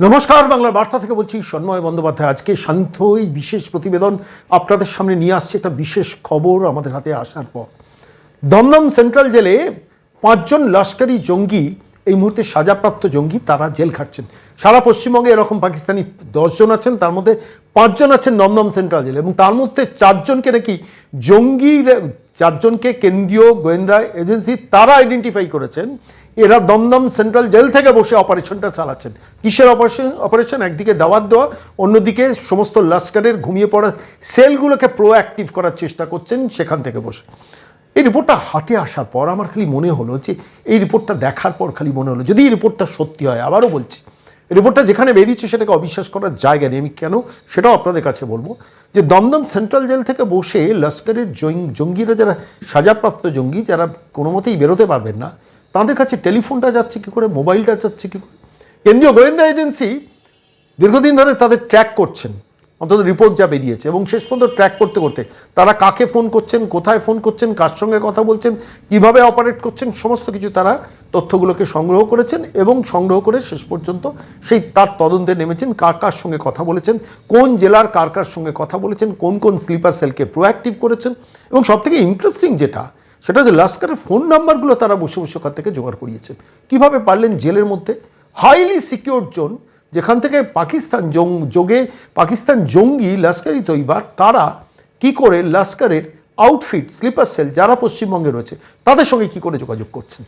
নমস্কার, বাংলার বার্তা থেকে বলছি সন্ময় বন্দ্যোপাধ্যায়। আজকে শান্ত এই বিশেষ প্রতিবেদন আপনাদের সামনে নিয়ে আসছে একটা বিশেষ খবর আমাদের হাতে আসার পর। দমদম সেন্ট্রাল জেলে পাঁচজন লস্করি জঙ্গি, এই মুহূর্তে সাজাপ্রাপ্ত জঙ্গি, তারা জেল খাটছেন। সারা পশ্চিমবঙ্গে এরকম পাকিস্তানি দশজন আছেন, তার মধ্যে পাঁচজন আছেন দমদম সেন্ট্রাল জেলে এবং তার মধ্যে চারজনকে নাকি জঙ্গি চারজনকে কেন্দ্রীয় গোয়েন্দা এজেন্সি তারা আইডেন্টিফাই করেছেন। এরা দমদম সেন্ট্রাল জেল থেকে বসে অপারেশনটা চালাচ্ছেন। কিসের অপারেশন? অপারেশন একদিকে দাওয়াত দেওয়া, অন্যদিকে সমস্ত লস্করের ঘুমিয়ে পড়া সেলগুলোকে প্রোঅ্যাক্টিভ করার চেষ্টা করছেন সেখান থেকে বসে। এই রিপোর্টটা হাতে আসার পর আমার খালি মনে হলো যে এই রিপোর্টটা দেখার পর খালি মনে হলো। যদি এই রিপোর্টটা সত্যি হয়, আবারও বলছি, রিপোর্টটা যেখানে বেরিয়েছে সেটাকে অবিশ্বাস করার জায়গা নেই। আমি কেন? সেটাও আপনাদের কাছে বলব যে দমদম সেন্ট্রাল জেল থেকে বসে লস্করের জঙ্গি- জঙ্গিরা যারা সাজাপ্রাপ্ত জঙ্গি, যারা কোনো মতেই বেরোতে পারবেন না তাদের কাছে টেলিফোনটা যাচ্ছে কী করে? মোবাইলটা যাচ্ছে কী করে? কেন্দ্রীয় গোয়েন্দা এজেন্সি দীর্ঘদিন ধরে তাদের ট্র্যাক করছেন। অন্তত রিপোর্ট যা বেরিয়েছে এবং শেষ পর্যন্ত ট্র্যাক করতে করতে। তারা কাকে ফোন করছেন, কোথায় ফোন করছেন, কার সঙ্গে কথা বলছেন, কীভাবে অপারেট করছেন, সমস্ত কিছু তারা তথ্যগুলোকে সংগ্রহ করেছেন এবং সংগ্রহ করে শেষ পর্যন্ত সেই তার তদন্তে নেমেছেন, কার কার সঙ্গে কথা বলেছেন, কোন জেলার কার কার সঙ্গে কথা বলেছেন, কোন কোন স্লিপার সেলকে প্রোঅ্যাক্টিভ করেছেন এবং সবথেকে ইন্টারেস্টিং যেটা সেটা হচ্ছে লস্করের ফোন নাম্বারগুলো তারা বসে বসে ওখান থেকে জোগাড় করিয়েছেন কীভাবে পারলেন জেলের মধ্যে? হাইলি সিকিউর জোন যেখান থেকে পাকিস্তান জং, যোগে পাকিস্তান জঙ্গি লস্করি তৈবার, তারা কি করে লস্করের আউটফিট স্লিপার সেল যারা পশ্চিমবঙ্গে রয়েছে, তাদের সঙ্গে কি করে যোগাযোগ করছেন?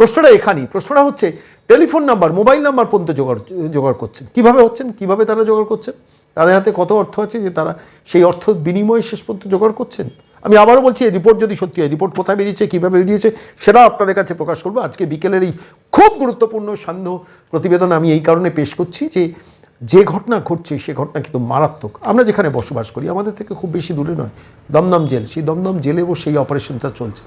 প্রশ্নটা এখানেই। প্রশ্নটা হচ্ছে, টেলিফোন নাম্বার, মোবাইল নাম্বার পর্যন্ত জোগাড় জোগাড় করছেন। কীভাবে হচ্ছেন? কীভাবে তারা জোগাড় করছেন? তাদের হাতে কত অর্থ আছে যে তারা সেই অর্থ বিনিময়ে শেষ পর্যন্ত জোগাড় করছেন? আমি আবারও বলছি, এই রিপোর্ট যদি সত্যি হয় রিপোর্ট কোথায় বেরিয়েছে, কীভাবে বেরিয়েছে সেটা আপনাদের কাছে প্রকাশ করব। আজকে বিকেলের এই খুব গুরুত্বপূর্ণ সান্ধ্য প্রতিবেদন আমি এই কারণে পেশ করছি যে যে ঘটনা ঘটছে, সে ঘটনা কিন্তু মারাত্মক। আমরা যেখানে বসবাস করি, আমাদের থেকে খুব বেশি দূরে নয়, দমদম জেল। সেই দমদম জেলে বসে এই অপারেশনটা চলছে।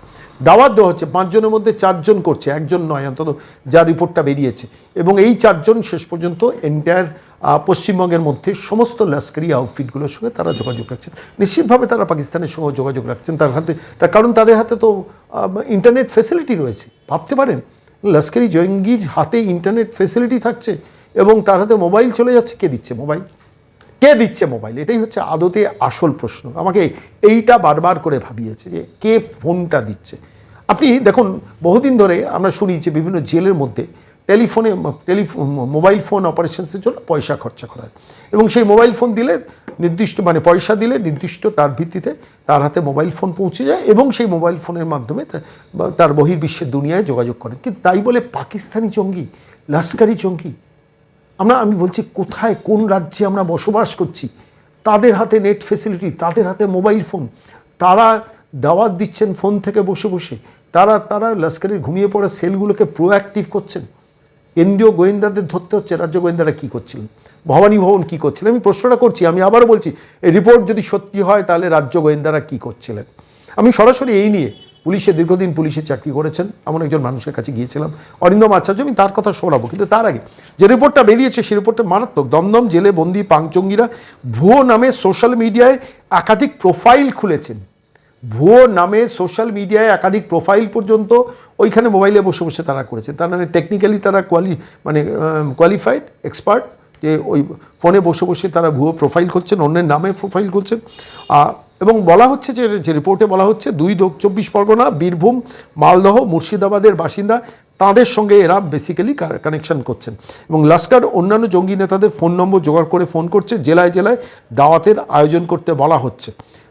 দাওয়াত দেওয়া হচ্ছে, পাঁচজনের মধ্যে চারজন করছে, একজন নয়, অন্তত যা রিপোর্টটা বেরিয়েছে। এবং এই চারজন শেষ পর্যন্ত এন্টায়ার পশ্চিমবঙ্গের মধ্যে সমস্ত লস্করি আউটফিটগুলোর সঙ্গে তারা যোগাযোগ রাখছেন। নিশ্চিতভাবে তারা পাকিস্তানের সঙ্গে যোগাযোগ রাখছেন তার হাতে। তার কারণ তাদের হাতে তো ইন্টারনেট ফেসিলিটি রয়েছে। ভাবতে পারেন, লস্করি জঙ্গির হাতে ইন্টারনেট ফেসিলিটি থাকছে এবং তার হাতে মোবাইল চলে যাচ্ছে, কে দিচ্ছে মোবাইল কে দিচ্ছে মোবাইল এটাই হচ্ছে আদতে আসল প্রশ্ন। আমাকে এইটা বারবার করে ভাবিয়েছে যে কে ফোনটা দিচ্ছে। আপনি দেখুন, বহুদিন ধরে আমরা শুনি যে বিভিন্ন জেলের মধ্যে টেলিফোনে টেলিফোন মোবাইল ফোন অপারেশনসের জন্য পয়সা খরচা করা হয়। এবং সেই মোবাইল ফোন দিলে নির্দিষ্ট মানে পয়সা দিলে নির্দিষ্ট তার ভিত্তিতে তার হাতে মোবাইল ফোন পৌঁছে যায় এবং সেই মোবাইল ফোনের মাধ্যমে তার বহির্বিশ্বের দুনিয়ায় যোগাযোগ করেন কিন্তু তাই বলে পাকিস্তানি জঙ্গি লস্করি জঙ্গি, আমরা, আমি বলছি কোথায়, কোন রাজ্যে আমরা বসবাস করছি, তাদের হাতে নেট ফেসিলিটি তাদের হাতে মোবাইল ফোন, তারা দাওয়াত দিচ্ছেন ফোন থেকে বসে বসে, তারা তারা লস্করের ঘুমিয়ে পড়া সেলগুলোকে প্রোঅ্যাক্টিভ করছেন। কেন্দ্রীয় গোয়েন্দাদের ধরতে হচ্ছে, রাজ্য গোয়েন্দারা কী করছিলেন ভবানী ভবন কী করছিলেন আমি প্রশ্নটা করছি, আমি আবারও বলছি, এই রিপোর্ট যদি সত্যি হয়, তাহলে রাজ্য গোয়েন্দারা কী করছিলেন? আমি সরাসরি এই নিয়ে পুলিশে, দীর্ঘদিন পুলিশে চাকরি করেছেন, এমন একজন মানুষের কাছে গিয়েছিলাম, অরিন্দম আচার্য, আমি তার কথা শোনাবো, কিন্তু তার আগে যে রিপোর্টটা বেরিয়েছে সেই রিপোর্টটা মারাত্মক, দমদম জেলে বন্দি পাংচঙ্গিরা ভুয়ো নামে সোশ্যাল মিডিয়ায় একাধিক প্রোফাইল খুলেছেন। ভুয়ো নামে সোশ্যাল মিডিয়ায় একাধিক প্রোফাইল পর্যন্ত ওইখানে মোবাইলে বসে বসে তারা করেছে। তার মানে টেকনিক্যালি তারা কোয়ালি মানে কোয়ালিফাইড এক্সপার্ট যে ওই ফোনে বসে বসে তারা ভুয়ো প্রোফাইল করছেন অন্যের নামে প্রোফাইল করছেন এবং বলা হচ্ছে যে যে রিপোর্টে বলা হচ্ছে, দুই চব্বিশ পরগনা, বীরভূম, মালদহ, মুর্শিদাবাদের বাসিন্দা, তাদের সঙ্গে এরা বেসিক্যালি কানেকশন করছেন। এবং লস্কর অন্যান্য জঙ্গি নেতাদের ফোন নম্বর জোগাড় করে ফোন করছে, জেলায় জেলায় দাওয়াতের আয়োজন করতে বলা হচ্ছে।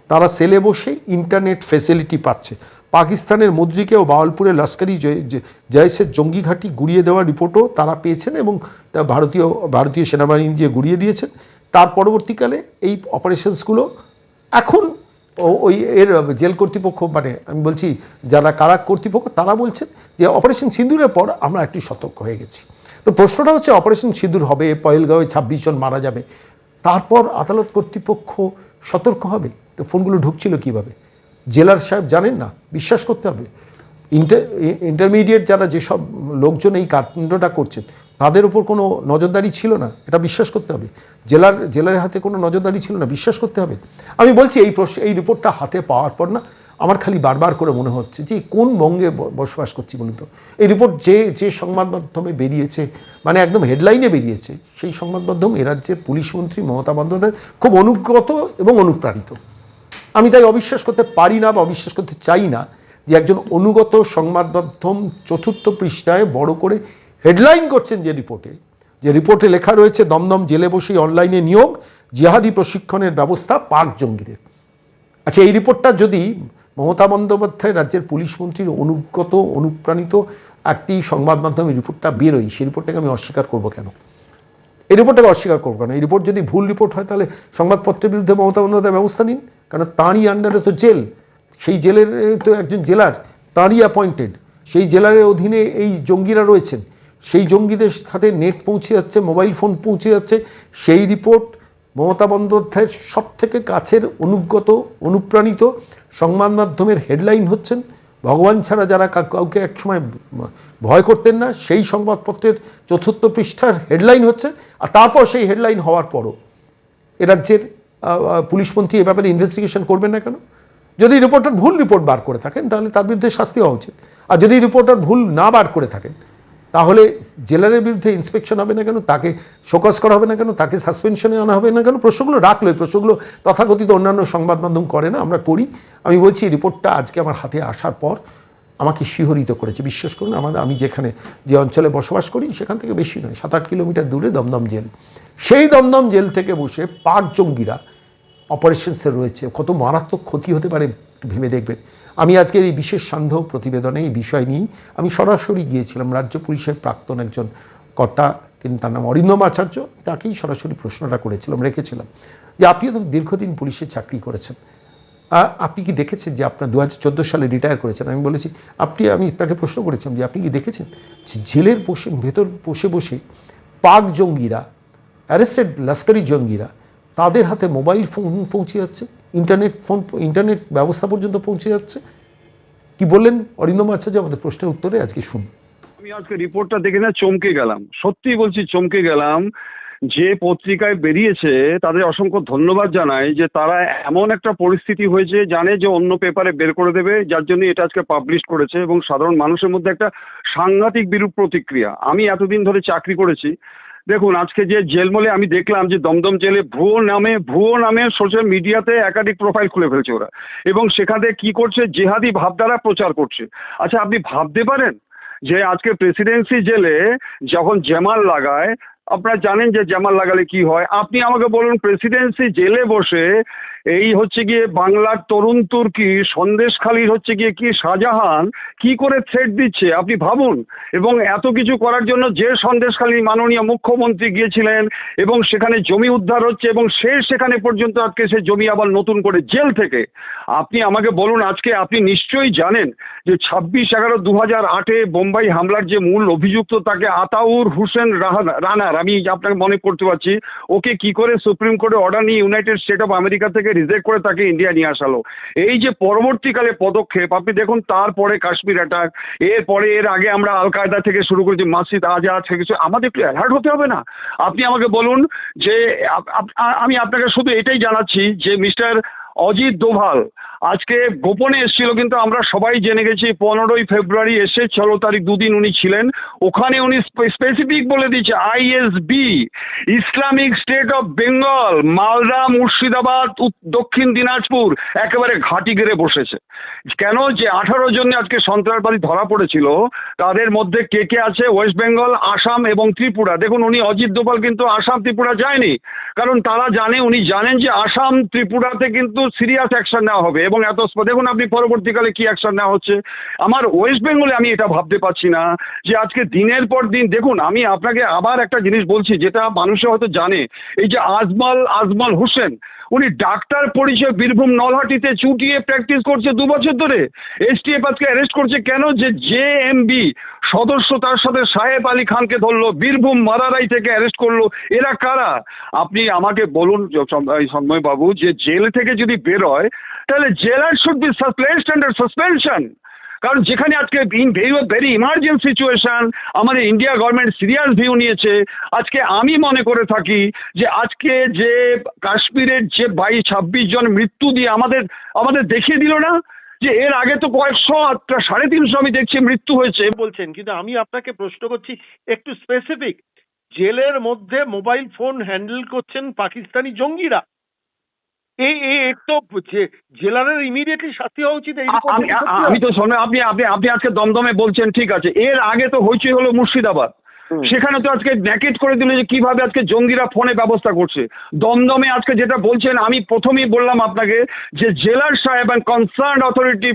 তারা সেলে বসে ইন্টারনেট ফেসিলিটি পাচ্ছে। পাকিস্তানের মুদ্রিকে ও বাওয়ালপুরে লস্করি জয়- জয়- জঙ্গি ঘাঁটি গুড়িয়ে দেওয়ার রিপোর্টও তারা পেয়েছেন এবং ভারতীয় ভারতীয় সেনাবাহিনী যে গুড়িয়ে দিয়েছেন, তার পরবর্তীকালে এই অপারেশনসগুলো এখন ওই এর জেল কর্তৃপক্ষ মানে আমি বলছি যারা কারাক কর্তৃপক্ষ, তারা বলছেন যে অপারেশন সিঁদুরের পর আমরা একটু সতর্ক হয়ে গেছি। তো প্রশ্নটা হচ্ছে অপারেশন সিঁদুর হবে পয়েলগাঁওয়ে ছাব্বিশ জন মারা যাবে, তারপর আদালত কর্তৃপক্ষ সতর্ক হবে? তো ফোনগুলো ঢুকছিল কীভাবে? জেলার সাহেব জানেন না? বিশ্বাস করতে হবে। ইন্টার, ইন্টারমিডিয়েট যারা যেসব লোকজন এই কাণ্ডটা করছেন, তাদের উপর কোনো নজরদারি ছিল না? এটা বিশ্বাস করতে হবে। জেলার জেলার হাতে কোনো নজরদারি ছিল না? বিশ্বাস করতে হবে। আমি বলছি, এই প্রশ্ন, এই রিপোর্টটা হাতে পাওয়ার পর না, আমার খালি বারবার করে মনে হচ্ছে যে, কোন বঙ্গে বসবাস করছি বলুন তো? এই রিপোর্ট যে যে সংবাদ মাধ্যমে বেরিয়েছে মানে একদম হেডলাইনে বেরিয়েছে, সেই সংবাদ মাধ্যম এ রাজ্যের পুলিশ মন্ত্রী মমতা বন্দ্যোপাধ্যায় খুব অনুগ্রত এবং অনুপ্রাণিত। আমি তাই অবিশ্বাস করতে পারি না বা অবিশ্বাস করতে চাই না যে একজন অনুগত সংবাদ মাধ্যম চতুর্থ পৃষ্ঠায় বড় করে হেডলাইন করছেন যে রিপোর্টে। যে রিপোর্টে লেখা রয়েছে, দমদম জেলে বসেই অনলাইনে নিয়োগ, জিহাদি প্রশিক্ষণের ব্যবস্থা পাক জঙ্গিদের। আচ্ছা এই রিপোর্টটা যদি মমতা বন্দ্যোপাধ্যায় রাজ্যের পুলিশ মন্ত্রীর অনুগত, অনুপ্রাণিত একটি সংবাদ মাধ্যমে রিপোর্টটা বেরোয়, সেই রিপোর্টটাকে আমি অস্বীকার করব কেন? এই রিপোর্টটাকে অস্বীকার করব কেন? এই রিপোর্ট যদি ভুল রিপোর্ট হয়, তাহলে সংবাদপত্রের বিরুদ্ধে মমতা বন্দ্যোপাধ্যায় ব্যবস্থা নিন। কারণ তাঁরই আন্ডারে তো জেল, সেই জেলের তো একজন জেলার তাঁরই অ্যাপয়েন্টেড সেই জেলারের অধীনে এই জঙ্গিরা রয়েছেন, সেই জঙ্গিদের খাতে নেট পৌঁছে যাচ্ছে মোবাইল ফোন পৌঁছে যাচ্ছে, সেই রিপোর্ট মমতা বন্দ্যোপাধ্যায়ের সব থেকে কাছের অনুগত, অনুপ্রাণিত সংবাদ মাধ্যমের হেডলাইন হচ্ছেন, ভগবান ছাড়া যারা কাউকে একসময় ভয় করতেন না, সেই সংবাদপত্রের চতুর্থ পৃষ্ঠার হেডলাইন হচ্ছে, আর তারপর সেই হেডলাইন হওয়ার পরও এ রাজ্যের আহ, আহ, পুলিশ মন্ত্রী এ ব্যাপারে ইনভেস্টিগেশন করবেন না কেন? যদি রিপোর্টার ভুল রিপোর্ট বার করে থাকেন তাহলে তার বিরুদ্ধে শাস্তি হওয়া উচিত। আর যদি রিপোর্টার ভুল না বার করে থাকেন তাহলে জেলারের বিরুদ্ধে ইন্সপেকশন হবে না কেন? তাকে শোকজ করা হবে না কেন? তাকে সাসপেনশনে আনা হবে না কেন? প্রশ্নগুলো রাখল এই প্রশ্নগুলো তথাকথিত অন্যান্য সংবাদ মাধ্যম করে না আমরা করি। আমি বলছি রিপোর্টটা আজকে আমার হাতে আসার পর আমাকে শিহরিত করেছে। বিশ্বাস করুন আমাদের আমি যেখানে যে অঞ্চলে বসবাস করি সেখান থেকে বেশি নয় সাত আট কিলোমিটার দূরে দমদম জেল। সেই দমদম জেল থেকে বসে পাক জঙ্গিরা অপারেশনসে রয়েছে, কত মারাত্মক ক্ষতি হতে পারে ভেবে দেখবেন। আমি আজকের এই বিশেষ সান্ধ্য প্রতিবেদনে এই বিষয় নিয়েই আমি সরাসরি গিয়েছিলাম, রাজ্য পুলিশের প্রাক্তন একজন কর্তা, তিনি তার নাম অরিন্দম আচার্য, তাকেই সরাসরি প্রশ্নটা করেছিলাম, রেখেছিলাম যে আপনিও তো দীর্ঘদিন পুলিশে চাকরি করেছেন। আপনি কি দেখেছেন যে আপনার দু হাজার চোদ্দ সালে রিটায়ার করেছেন? আমি বলেছি, আপনি, আমি তাকে প্রশ্ন করেছিলাম যে আপনি কি দেখেছেন যে জেলের বসে, ভেতর বসে বসে পাক জঙ্গিরা, অ্যারেস্টেড লস্করি জঙ্গিরা তাদের হাতে মোবাইল ফোন পৌঁছে যাচ্ছে, ইন্টারনেট ফোন, ইন্টারনেট ব্যবস্থা পর্যন্ত পৌঁছে যাচ্ছে। কি বললেন অরিন্দম আচার্য আমাদের প্রশ্নের উত্তরে আজকে শুনুন। আমি আজকে রিপোর্টটা দেখে না, চমকে গেলাম। সত্যি বলছি, চমকে গেলাম যে পত্রিকায় বেরিয়েছে, তাদের অসংখ্য ধন্যবাদ জানাই যে তারা এমন একটা পরিস্থিতি হয়েছে, জানে যে অন্য পেপারে বের করে দেবে, যার জন্য এটা আজকে পাবলিশ করেছে এবং সাধারণ মানুষের মধ্যে একটা সাংঘাতিক বিরূপ প্রতিক্রিয়া। আমি এতদিন ধরে চাকরি করেছি দেখুন, আজকে যে জেলমলে আমি দেখলাম যে দমদম জেলে ভুয়ো নামে ভুয়ো নামে সোশ্যাল মিডিয়াতে একাধিক প্রোফাইল খুলে ফেলছে ওরা। এবং সেখানে কি করছে? জেহাদি ভাবধারা প্রচার করছে। আচ্ছা আপনি ভাবতে পারেন যে আজকে প্রেসিডেন্সি জেলে যখন জামাল লাগায়, আপনারা জানেন যে জামাল লাগালে কি হয়? আপনি আমাকে বলুন প্রেসিডেন্সি জেলে বসে এই হচ্ছে গিয়ে বাংলার তরুণ তুর্কি সন্দেশখালীর হচ্ছে গিয়ে কি শাহজাহান কি করে থ্রেট দিচ্ছে, আপনি ভাবুন। এবং এত কিছু করার জন্য যে সন্দেশখালী মাননীয় মুখ্যমন্ত্রী গিয়েছিলেন এবং সেখানে জমি উদ্ধার হচ্ছে এবং সে সেখানে পর্যন্ত আজকে সে জমি আবার নতুন করে জেল থেকে। আপনি আমাকে বলুন, আজকে আপনি নিশ্চয়ই জানেন যে ছাব্বিশ এগারো দু হাজার আটে বোম্বাই হামলার যে মূল অভিযুক্ত তাকে আতাউর হুসেন রানার, আমি আপনাকে মনে করতে পারছি, ওকে কি করে সুপ্রিম কোর্টে অর্ডার নিয়ে ইউনাইটেড স্টেট অফ আমেরিকা থেকে রিজেক্ট করে তাকে ইন্ডিয়া নিয়ে আসালো। এই যে পরবর্তীকালে পদক্ষেপ, আপনি দেখুন তারপরে কাশ্মীর অ্যাটাক এরপরে এর আগে আমরা আল কায়দা থেকে শুরু করেছি মাসিদ আজাদ থেকে কিছু আমাদের একটু অ্যালার্ট হতে হবে না? আপনি আমাকে বলুন যে আমি আপনাকে শুধু এটাই জানাচ্ছি যে মিস্টার অজিত দোভাল আজকে গোপনে এসেছিল, কিন্তু আমরা সবাই জেনে গেছি, পনেরোই ফেব্রুয়ারি এসে ষোলো তারিখ দুদিন উনি ছিলেন। ওখানে উনি স্পেসিফিক বলে দিয়েছে ISB Islamic state of Bengal Malda, Murshidabad Dakshin Dinajpur, একেবারে ঘাঁটি গেড়ে বসেছে। কেন যে আঠারো জন আজকে সন্ত্রাসবাদী ধরা পড়েছিল, তাদের মধ্যে কে কে আছে? ওয়েস্ট বেঙ্গল আসাম এবং ত্রিপুরা। দেখুন, উনি অজিত দোপাল কিন্তু আসাম ত্রিপুরা যায়নি। কারণ তারা জানে, উনি জানেন যে আসাম ত্রিপুরাতে কিন্তু সিরিয়াস অ্যাকশন নেওয়া হবে। এবং এত দেখুন আপনি পরবর্তীকালে কি অ্যাকশন নেওয়া হচ্ছে। আমার ওয়েস্ট বেঙ্গলে আমি এটা ভাবতে পারছি না যে আজকে দিনের পর দিন, দেখুন, আমি আপনাকে আবার একটা জিনিস বলছি, যেটা মানুষে হয়তো জানে, এই যে আজমল আজমল হোসেন উনি ডাক্তার পরিচয় বীরভূম নলহাটিতে চুটিয়ে প্র্যাকটিস করছে দু বছর ধরে। এসটিএফ আজকে অ্যারেস্ট করছে কেন? যে জে এম বি সদস্য তার সাথে সাহেব আলী খানকে ধরলো, বীরভূম মারারাই থেকে অ্যারেস্ট করল। এরা কারা? আপনি আমাকে বলুন বাবু যে জেল থেকে যদি বেরোয়, তাহলে jailer should be placed under suspension কারণ যেখানে আজকে in very very emergent situation আমাদের ইন্ডিয়া গভর্নমেন্ট সিরিয়াস ভিউ নিয়েছে। আজকে আমি মনে করে থাকি যে আজকে যে কাশ্মীরের যে বাইশ ছাব্বিশ জন মৃত্যু দিয়ে আমাদের আমাদের দেখিয়ে দিল না যে এর আগে তো কয়েকশো সাড়ে তিনশো আমি দেখছি মৃত্যু হয়েছে। বলছেন, কিন্তু আমি আপনাকে প্রশ্ন করছি, একটু স্পেসিফিক জেলের মধ্যে মোবাইল ফোন হ্যান্ডেল করছেন পাকিস্তানি জঙ্গিরা। তো জেলারের ইমিডিয়েটলি শাস্তি হওয়া উচিত আমি তো শোনো আপনি আপনি আপনি আজকে দমদমে বলছেন ঠিক আছে। এর আগে তো হলো মুর্শিদাবাদ। সেখানে তো আজকে ন্যাকেট করে দিল যে কীভাবে আজকে জঙ্গিরা ফোনে ব্যবস্থা করছে। দমদমে আজকে যেটা বলছেন আমি প্রথমেই বললাম আপনাকে যে জেলার সাহেব and concern authority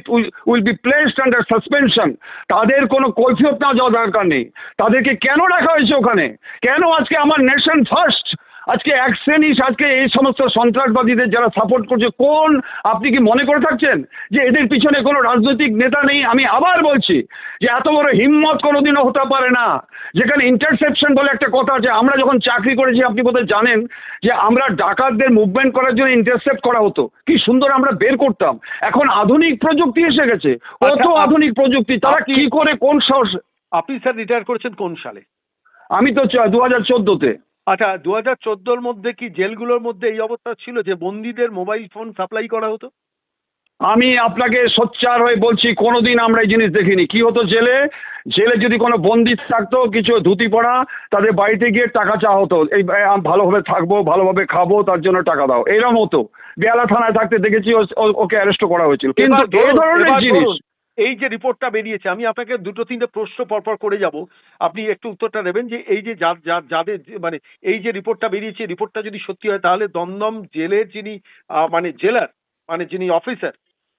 will be placed under suspension তাদের কোনো কৈফিয়ত না যাওয়া দরকার নেই। তাদেরকে কেন রাখা হয়েছে ওখানে? কেন আজকে আমার নেশন ফার্স্ট আজকে এক শ্রেণি আজকে এই সমস্ত সন্ত্রাসবাদীদের যারা সাপোর্ট করছে কোন আপনি কি মনে করে থাকছেন যে এদের পিছনে কোনো রাজনৈতিক নেতা নেই? আমি আবার বলছি যে এত বড় হিম্মত কোনোদিনও হতে পারে না। যেখানে ইন্টারসেপশন বলে একটা কথা আছে আমরা যখন চাকরি করেছি আপনি বোধহয় জানেন যে আমরা ডাকাতদের মুভমেন্ট করার জন্য ইন্টারসেপ্ট করা হতো। কি সুন্দর আমরা বের করতাম। এখন আধুনিক প্রযুক্তি এসে গেছে। কত আচ্ছা, আধুনিক প্রযুক্তি তারা কি করে কোন সাহস আপনি স্যার রিটায়ার করেছেন কোন সালে? আমি তো দু হাজার চোদ্দোতে। আচ্ছা দু হাজার চোদ্দোর মধ্যে কি জেলগুলোর মধ্যে এই অবস্থা ছিল যে বন্দীদের মোবাইল ফোন সাপ্লাই করা হতো? আমি আপনাকে সোচ্চার হয়ে বলছি কোনোদিন আমরা এই জিনিস দেখিনি। কি হতো জেলে? জেলে যদি কোনো বন্দি থাকতো কিছু ধুতি পড়া তাদের বাড়িতে গিয়ে টাকা চাওয়া হতো। এই ভালোভাবে থাকব ভালোভাবে খাব তার জন্য টাকা দাও। এরম হতো। বেলা থানায় থাকতে দেখেছি ওকে অ্যারেস্ট করা হয়েছিল। কিন্তু এই ধরনের জিনিস এই যে রিপোর্টটা বেরিয়েছে, আমি আপনাকে দুটো তিনটে প্রশ্ন পরপর করে যাব। আপনি একটু উত্তরটা দেবেন যে এই যে যাদের মানে এই যে রিপোর্টটা বেরিয়েছে, রিপোর্টটা যদি সত্যি হয় তাহলে দমদম জেলের যিনি মানে জেলার মানে যিনি অফিসার,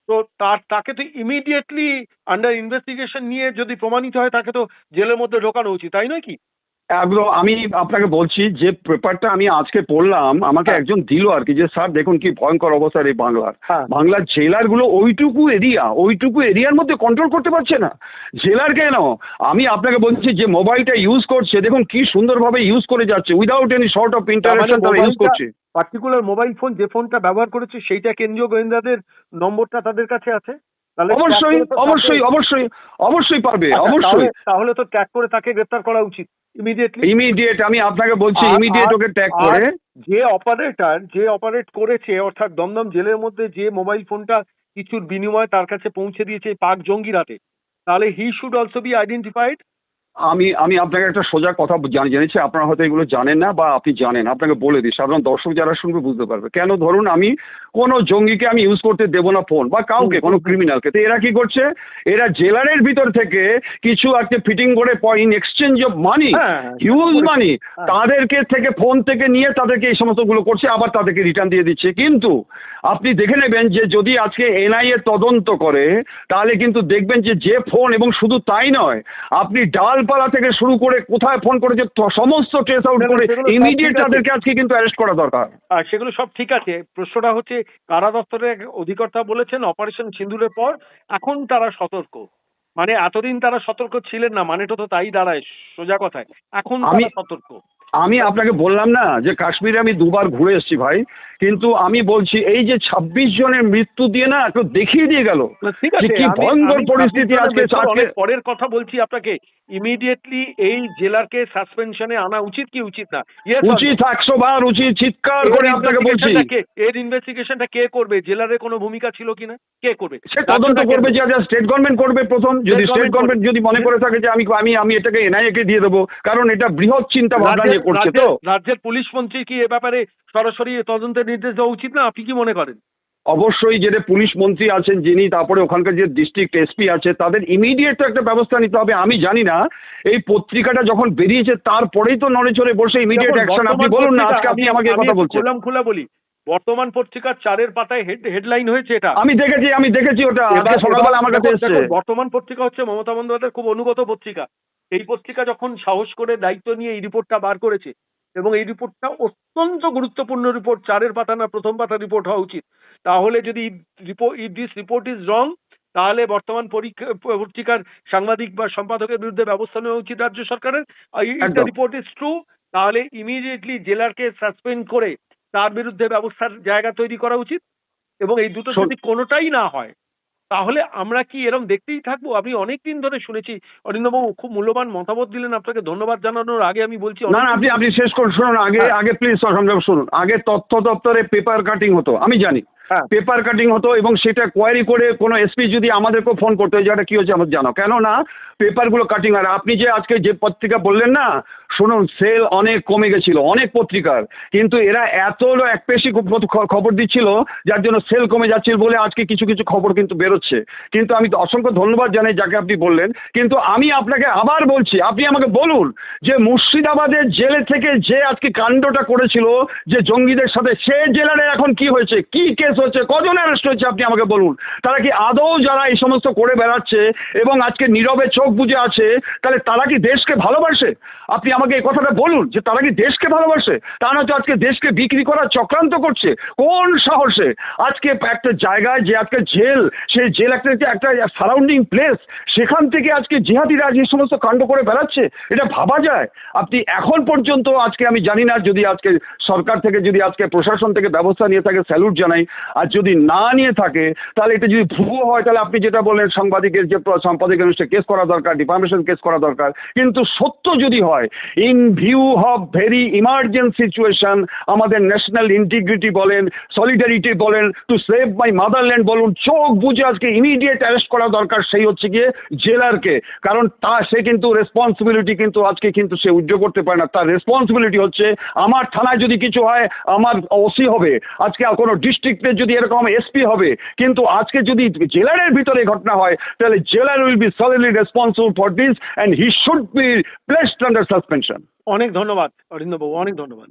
তো তার, তাকে তো ইমিডিয়েটলি আন্ডার ইনভেস্টিগেশন নিয়ে যদি প্রমাণিত হয় তাকে তো জেলের মধ্যে ঢোকানো উচিত, তাই নয় কি? একদম আমি আপনাকে বলছি যে পেপারটা আমি আজকে পড়লাম আমাকে হ্যাঁ। একজন দিল আর কি যে স্যার দেখুন কি ভয়ঙ্কর অবস্থা এই বাংলার। হ্যাঁ। বাংলার জেলারগুলো ওইটুকু এরিয়া ওইটুকু এরিয়ার মধ্যে কন্ট্রোল করতে পারছে না। জেলার কেন? আমি আপনাকে বলছি যে মোবাইলটা ইউজ করছে দেখুন কি সুন্দরভাবে ইউজ করে যাচ্ছে without any short of interaction তারা ইউজ করছে। পার্টিকুলার মোবাইল ফোন যে ফোনটা ব্যবহার করেছে সেইটা কেন্দ্রীয় গোয়েন্দাদের নম্বরটা তাদের কাছে আছে? তাহলে অবশ্যই অবশ্যই অবশ্যই অবশ্যই পারবে আচ্ছা, অবশ্যই। তাহলে- তাহলে তো ট্র্যাক করে তাকে গ্রেফতার করা উচিত। ইমিডিয়েটলি ইমিডিয়েট আমি আপনাকে বলছি ইমিডিয়েট ওকে ট্যাগ করে। যে অপারেটর যে অপারেট করেছে অর্থাৎ দমদম জেলের মধ্যে যে মোবাইল ফোনটা কিছুর বিনিময়ে তার কাছে পৌঁছে দিয়েছে পাক পাক জঙ্গিরাতে তাহলে he should also be identified আমি আমি আপনাকে একটা সোজা কথা জানি জেনেছি আপনারা হয়তো এগুলো জানেন না বা আপনি জানেন আপনাকে বলে দিই সাধারণ দর্শক যারা শুনবে বুঝতে পারবে। কেন ধরুন আমি কোনো জঙ্গিকে আমি ইউজ করতে দেবো না ফোন বা কাউকে কোনো ক্রিমিনালকে তো এরা কি করছে? এরা জেলারের ভিতর থেকে কিছু একটা ফিটিং করে in exchange of money huge money. তাদেরকে থেকে ফোন থেকে নিয়ে তাদেরকে এই সমস্তগুলো করছে আবার তাদেরকে রিটার্ন দিয়ে দিচ্ছে। কিন্তু আপনি দেখে নেবেন যে যদি আজকে এনআইএ তদন্ত করে তাহলে কিন্তু দেখবেন যে যে ফোন এবং শুধু তাই নয় আপনি ডালপালা থেকে শুরু করে কোথায় ফোন করেছে সমস্ত ট্রেস আউট করে ইমিডিয়েট তাদেরকে আজকে কিন্তু অ্যারেস্ট করা দরকার। আর সেগুলো সব ঠিক আছে। প্রশ্নটা হচ্ছে কারা দপ্তরের অধিকর্তা বলেছেন অপারেশন সিন্দুরের পর এখন তারা সতর্ক। মানে এতদিন তারা সতর্ক ছিলেন না মানেটা তো তাই দাঁড়ায় সোজা কথায়। এখন আমি- সতর্ক। আমি আপনাকে বললাম না যে কাশ্মীরে আমি দুবার ঘুরে এসেছি ভাই। কিন্তু আমি বলছি এই যে ছাব্বিশ জনের মৃত্যু দিয়ে না একটু দেখিয়ে দিয়ে গেল ঠিক আছে কি ভয়ঙ্কর পরিস্থিতি আজকে পরের কথা বলছি আপনাকে। ইমিডিয়েটলি এই জেলারকে সাসপেনশনে আনা উচিত কি উচিত না? উচিত একশো বার উচিত চিৎকার করে আপনাকে বলছি। এর ইনভেস্টিগেশনটা কে করবে? জেলারের কোনো ভূমিকা ছিল কিনা কে করবে? সে তদন্ত করবে যে স্টেট গভর্নমেন্ট করবে প্রথম। যদি স্টেট গভর্নমেন্ট যদি মনে করে থাকে যে আমি আমি আমি এটাকে এনআইএ কে দিয়ে দেবো কারণ এটা বৃহৎ চিন্তা ভাবনা নিয়ে করছে তো। রাজ্যের- রাজ্যের পুলিশ মন্ত্রী কি এ ব্যাপারে সরাসরি তদন্তের নির্দেশ দেওয়া উচিত না আপনি কি মনে করেন? অবশ্যই যে পুলিশ মন্ত্রী আছেন যিনি তারপরে ওখানকার যে ডিস্ট্রিক্ট এসপি আছে তাদের ইমিডিয়েট তো একটা ব্যবস্থা নিতে হবে আমি জানি না। এই পত্রিকাটা যখন বেরিয়েছে তারপরেই তো নড়ে চড়ে বসে ইমিডিয়েট অ্যাকশন আপনি বলুন না আজকে আপনি আমাকে কথা বলছেন। খোলাম খোলা বলি বর্তমান পত্রিকার চারের পাতায় হেড হেডলাইন হয়েছে এটা। আমি দেখেছি আমি দেখেছি ওটা সকালবেলা আমার কাছে এসছে। বর্তমান পত্রিকা হচ্ছে মমতা বন্দ্যোপাধ্যায়ের খুব অনুগত পত্রিকা। এই পত্রিকা যখন সাহস করে দায়িত্ব নিয়ে এই রিপোর্টটা বার করেছে এবং এই রিপোর্টটা অত্যন্ত গুরুত্বপূর্ণ রিপোর্ট চারের পাতা না প্রথম পাতা রিপোর্ট হওয়া উচিত। তাহলে যদি report if this report is wrong তাহলে বর্তমান পরীক্ষা- পত্রিকার সাংবাদিক বা সম্পাদকের বিরুদ্ধে ব্যবস্থা নেওয়া উচিত রাজ্য সরকারের। রিপোর্ট ইজ ট্রু তাহলে ইমিডিয়েটলি জেলারকে সাসপেন্ড করে তার বিরুদ্ধে ব্যবস্থার জায়গা তৈরি করা উচিত। এবং এই দুটো যদি কোনোটাই না হয় তাহলে আমরা কি এরকম দেখতেই থাকব? আমি অনেকদিন ধরে শুনেছি অরিন্দবাবু খুব মূল্যবান মতামত দিলেন আপনাকে ধন্যবাদ জানানোর আগে আমি বলছি না না আপনি আপনি শেষ করুন শুনুন আগে হ্যাঁ। আগে প্লিজ শুনুন। আগে তথ্য দপ্তরে পেপার কাটিং হতো আমি জানি। হ্যাঁ। পেপার কাটিং হতো এবং সেটা কোয়ারি করে কোনো এসপি যদি আমাদেরকেও ফোন করতো যে এটা কি হচ্ছে আমাদের জানো কেননা পেপারগুলো কাটিং আর আপনি যে আজকে যে পত্রিকা বললেন না শুনুন সেল অনেক কমে গেছিল, অনেক পত্রিকার। কিন্তু এরা এত এক পেশি খবর দিচ্ছিল, যার জন্য সেল কমে যাচ্ছিল বলে আজকে কিছু কিছু খবর কিন্তু বেরোচ্ছে। কিন্তু আমি অসংখ্য ধন্যবাদ জানাই যাকে আপনি বললেন। কিন্তু আমি আপনাকে আবার বলছি, আপনি আমাকে বলুন যে মুর্শিদাবাদের জেলে থেকে যে আজকে কাণ্ডটা করেছিল, যে জঙ্গিদের সাথে, সে জেলারে এখন কি হয়েছে, কি কেস হচ্ছে, কজন অ্যারেস্ট হয়েছে আপনি আমাকে বলুন। তারা কি আদৌ যারা এই সমস্ত করে বেড়াচ্ছে এবং আজকে নীরবে চোখ বুজে আছে, তাহলে তারা কি দেশকে ভালোবাসে? আপনি আমাকে এই কথাটা বলুন যে তারা কি দেশকে ভালোবাসে? তা নয়তো আজকে দেশকে বিক্রি করার চক্রান্ত করছে। কোন সাহসে? আজকে একটা জায়গায় যে আজকে জেল, সেই জেল একটা একটা সারাউন্ডিং প্লেস সেখান থেকে আজকে জিহাদিরা আজ এই সমস্ত কাণ্ড করে বেড়াচ্ছে? এটা ভাবা যায়? আপনি এখন পর্যন্ত আজকে আমি জানি না যদি আজকে সরকার থেকে যদি আজকে প্রশাসন থেকে ব্যবস্থা নিয়ে থাকে স্যালুট জানাই। আর যদি না নিয়ে থাকে, তাহলে এটা যদি ভুয়ো হয়, তাহলে আপনি যেটা বললেন সাংবাদিকের যে সাংবাদিকের কেস করা দরকার ডিফামেশন কেস করা দরকার। কিন্তু সত্য যদি হয় in view of very emergent situation আমাদের ন্যাশনাল ইন্টিগ্রিটি বলেন সলিডারিটি বলেন টু সেভ মাই মাদারল্যান্ড বলুন, চোখ বুঝে আজকে ইমিডিয়েট অ্যারেস্ট করা দরকার সেই হচ্ছে গিয়ে জেলারকে। কারণ তা, সে কিন্তু রেসপন্সিবিলিটি কিন্তু আজকে কিন্তু সে উদ্যোগ করতে পারে না। তার রেসপন্সিবিলিটি হচ্ছে, আমার থানায় যদি কিছু হয়, আমার ওসি হবে। আজকে কোনো ডিস্ট্রিক্টের যদি এরকম এসপি হবে, কিন্তু আজকে যদি জেলারের ভিতরে ঘটনা হয়, তাহলে jailer will be solidly responsible for this and he should be placed under suspension অনেক ধন্যবাদ অরিন্দম বাবু অনেক ধন্যবাদ।